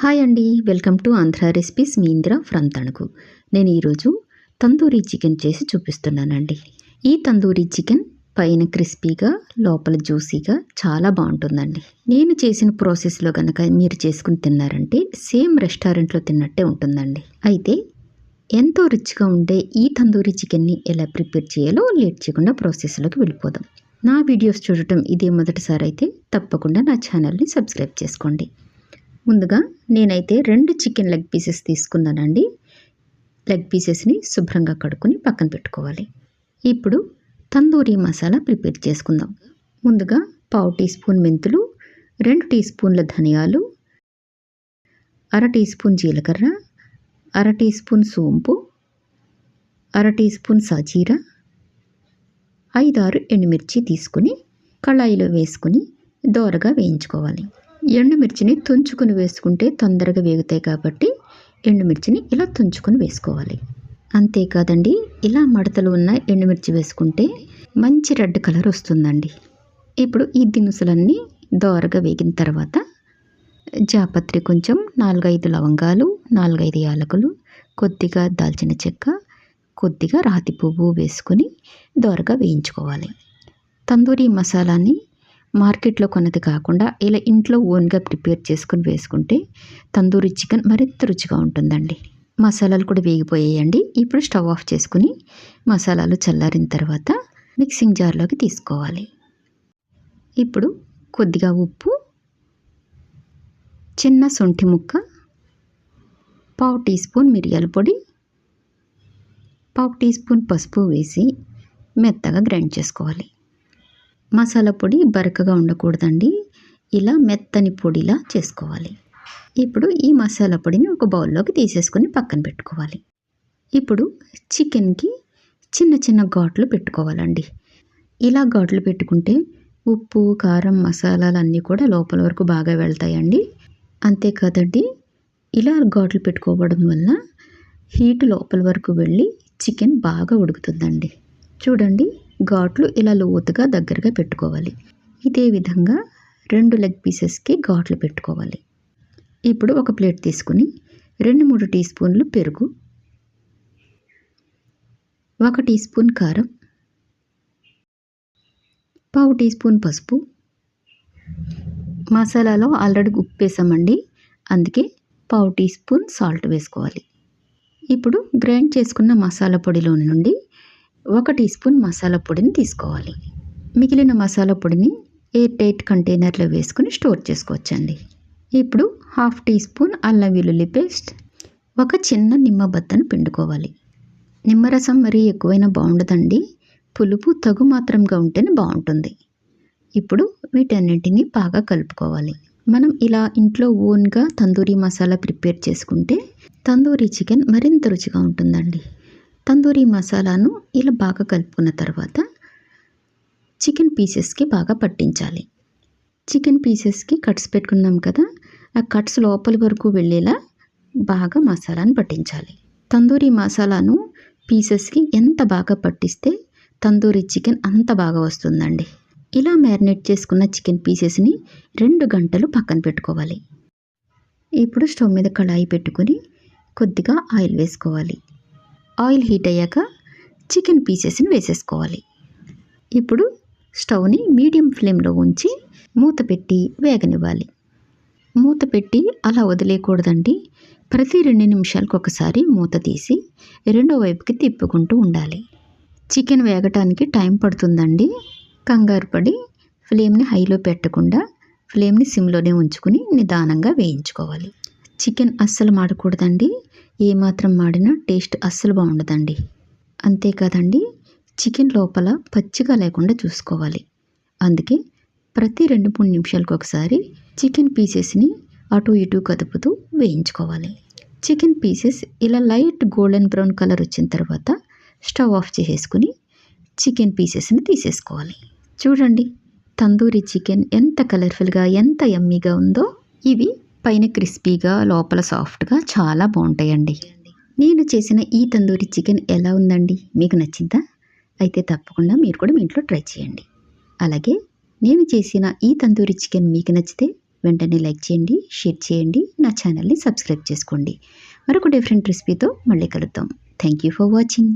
Hi అండి. Welcome to Andhra recipes మీ Indira from Tanuku. నేను ఈరోజు తందూరీ చికెన్ చేసి చూపిస్తున్నానండి. ఈ తందూరీ చికెన్ పైన క్రిస్పీగా లోపల జ్యూసీగా చాలా బాగుంటుందండి. నేను చేసిన ప్రాసెస్లో కనుక మీరు చేసుకుని తిన్నారంటే సేమ్ రెస్టారెంట్లో తిన్నట్టే ఉంటుందండి. అయితే ఎంతో రిచ్గా ఉండే ఈ తందూరీ చికెన్ని ఎలా ప్రిపేర్ చేయాలో లేట్ చేయకుండా ప్రాసెస్లోకి వెళ్ళిపోదాం. నా వీడియోస్ చూడటం ఇదే మొదటిసారి అయితే తప్పకుండా నా ఛానల్ని సబ్స్క్రైబ్ చేసుకోండి. ముందుగా నేనైతే రెండు చికెన్ లెగ్ పీసెస్ తీసుకున్నానండి. లెగ్ పీసెస్ని శుభ్రంగా కడుక్కొని పక్కన పెట్టుకోవాలి. ఇప్పుడు తందూరి మసాలా ప్రిపేర్ చేసుకుందాం. ముందుగా పావు టీ స్పూన్ మెంతులు రెండు టీ స్పూన్ల ధనియాలు అర టీ స్పూన్ జీలకర్ర అర టీ స్పూన్ సోంపు అర టీ స్పూన్ సాజీర ఐదారు ఎండుమిర్చి తీసుకుని కళాయిలో వేసుకుని దోరగా వేయించుకోవాలి. ఎండుమిర్చిని తుంచుకుని వేసుకుంటే తొందరగా వేగుతాయి కాబట్టి ఎండుమిర్చిని ఇలా తుంచుకొని వేసుకోవాలి. అంతేకాదండి ఇలా మడతలు ఉన్న ఎండుమిర్చి వేసుకుంటే మంచి రెడ్ కలర్ వస్తుందండి. ఇప్పుడు ఈ దినుసులన్నీ దోరగా వేగిన తర్వాత జాపత్రి కొంచెం నాలుగైదు లవంగాలు నాలుగైదు యాలకులు కొద్దిగా దాల్చిన చెక్క కొద్దిగా రాతి పువ్వు వేసుకొని దోరగా వేయించుకోవాలి. తందూరి మసాలాని మార్కెట్లో కొన్నది కాకుండా ఇలా ఇంట్లో ఓన్గా ప్రిపేర్ చేసుకుని వేసుకుంటే తందూరి చికెన్ మరింత రుచిగా ఉంటుందండి. మసాలాలు కూడా వేగిపోయాయండి. ఇప్పుడు స్టవ్ ఆఫ్ చేసుకుని మసాలాలు చల్లారిన తర్వాత మిక్సింగ్ జార్లోకి తీసుకోవాలి. ఇప్పుడు కొద్దిగా ఉప్పు చిన్న సొంఠి ముక్క పావు టీ స్పూన్ మిరియాల పొడి పావు టీ స్పూన్ పసుపు వేసి మెత్తగా గ్రైండ్ చేసుకోవాలి. మసాలా పొడి బరకగా ఉండకూడదండి. ఇలా మెత్తని పొడిలా చేసుకోవాలి. ఇప్పుడు ఈ మసాలా పొడిని ఒక బౌల్లోకి తీసేసుకొని పక్కన పెట్టుకోవాలి. ఇప్పుడు చికెన్కి చిన్న చిన్న ఘాట్లు పెట్టుకోవాలండి. ఇలా ఘాట్లు పెట్టుకుంటే ఉప్పు కారం మసాలాలు అన్నీ కూడా లోపల వరకు బాగా వెళ్తాయండి. అంతేకాదండి ఇలా ఘాట్లు పెట్టుకోవడం వల్ల హీట్ లోపల వరకు వెళ్ళి చికెన్ బాగా ఉడుకుతుందండి. చూడండి. ఘాట్లు ఇలా లోతుగా దగ్గరగా పెట్టుకోవాలి. ఇదే విధంగా రెండు లెగ్ పీసెస్కి ఘాట్లు పెట్టుకోవాలి. ఇప్పుడు ఒక ప్లేట్ తీసుకుని రెండు మూడు టీ స్పూన్లు పెరుగు ఒక టీ స్పూన్ కారం పావు టీ స్పూన్ పసుపు. మసాలాలో ఆల్రెడీ ఉప్పు వేసామండి అందుకే పావు టీ స్పూన్ సాల్ట్ వేసుకోవాలి. ఇప్పుడు గ్రైండ్ చేసుకున్న మసాలా పొడిలో నుండి ఒక టీ స్పూన్ మసాలా పొడిని తీసుకోవాలి. మిగిలిన మసాలా పొడిని ఎయిర్ టైట్ కంటైనర్లో వేసుకుని స్టోర్ చేసుకోవచ్చండి. ఇప్పుడు హాఫ్ టీ స్పూన్ అల్లం వెల్లుల్లి పేస్ట్ ఒక చిన్న నిమ్మ బత్తను పిండుకోవాలి. నిమ్మరసం మరీ ఎక్కువైనా బాగుండదండి. పులుపు తగు మాత్రంగా ఉంటేనే బాగుంటుంది. ఇప్పుడు వీటన్నింటినీ బాగా కలుపుకోవాలి. మనం ఇలా ఇంట్లో ఓన్గా తందూరి మసాలా ప్రిపేర్ చేసుకుంటే తందూరి చికెన్ మరింత రుచిగా ఉంటుందండి. తందూరి మసాలాను ఇలా బాగా కలుపుకున్న తర్వాత చికెన్ పీసెస్కి బాగా పట్టించాలి. చికెన్ పీసెస్కి కట్స్ పెట్టుకున్నాం కదా ఆ కట్స్ లోపలి వరకు వెళ్ళేలా బాగా మసాలాను పట్టించాలి. తందూరి మసాలాను పీసెస్కి ఎంత బాగా పట్టిస్తే తందూరి చికెన్ అంత బాగా వస్తుందండి. ఇలా మ్యారినేట్ చేసుకున్న చికెన్ పీసెస్ని రెండు గంటలు పక్కన పెట్టుకోవాలి. ఇప్పుడు స్టవ్ మీద కళాయి పెట్టుకొని కొద్దిగా ఆయిల్ వేసుకోవాలి. ఆయిల్ హీట్ అయ్యాక చికెన్ పీసెస్ని వేసేసుకోవాలి. ఇప్పుడు స్టవ్ని మీడియం ఫ్లేమ్లో ఉంచి మూత పెట్టి వేగనివ్వాలి. మూత పెట్టి అలా వదిలేయకూడదండి. ప్రతి రెండు నిమిషాలకు ఒకసారి మూత తీసి రెండో వైపుకి తిప్పుకుంటూ ఉండాలి. చికెన్ వేగటానికి టైం పడుతుందండి. కంగారు పడి ఫ్లేమ్ని హైలో పెట్టకుండా ఫ్లేమ్ని సిమ్లోనే ఉంచుకుని నిదానంగా వేయించుకోవాలి. చికెన్ అస్సలు మాడకూడదండి. ఏమాత్రం మాడినా టేస్ట్ అస్సలు బాగుండదండి. అంతేకాదండి చికెన్ లోపల పచ్చిగా లేకుండా చూసుకోవాలి. అందుకే ప్రతి రెండు మూడు నిమిషాలకు ఒకసారి చికెన్ పీసెస్ని అటు ఇటు కదుపుతూ వేయించుకోవాలి. చికెన్ పీసెస్ ఇలా లైట్ గోల్డెన్ బ్రౌన్ కలర్ వచ్చిన తర్వాత స్టవ్ ఆఫ్ చేసేసుకుని చికెన్ పీసెస్ని తీసేసుకోవాలి. చూడండి తందూరి చికెన్ ఎంత కలర్ఫుల్గా ఎంత ఎమ్మీగా ఉందో. ఇవి పైన క్రిస్పీగా లోపల సాఫ్ట్గా చాలా బాగుంటాయండి నేను చేసిన ఈ తందూరి చికెన్ ఎలా ఉందండి? మీకు నచ్చిందా? అయితే తప్పకుండా మీరు కూడా మీ ఇంట్లో ట్రై చేయండి. అలాగే నేను చేసిన ఈ తందూరి చికెన్ మీకు నచ్చితే వెంటనే లైక్ చేయండి షేర్ చేయండి నా ఛానల్ని సబ్స్క్రైబ్ చేసుకోండి. మరొక డిఫరెంట్ రెసిపీతో మళ్ళీ కలుద్దాం. Thank you for watching.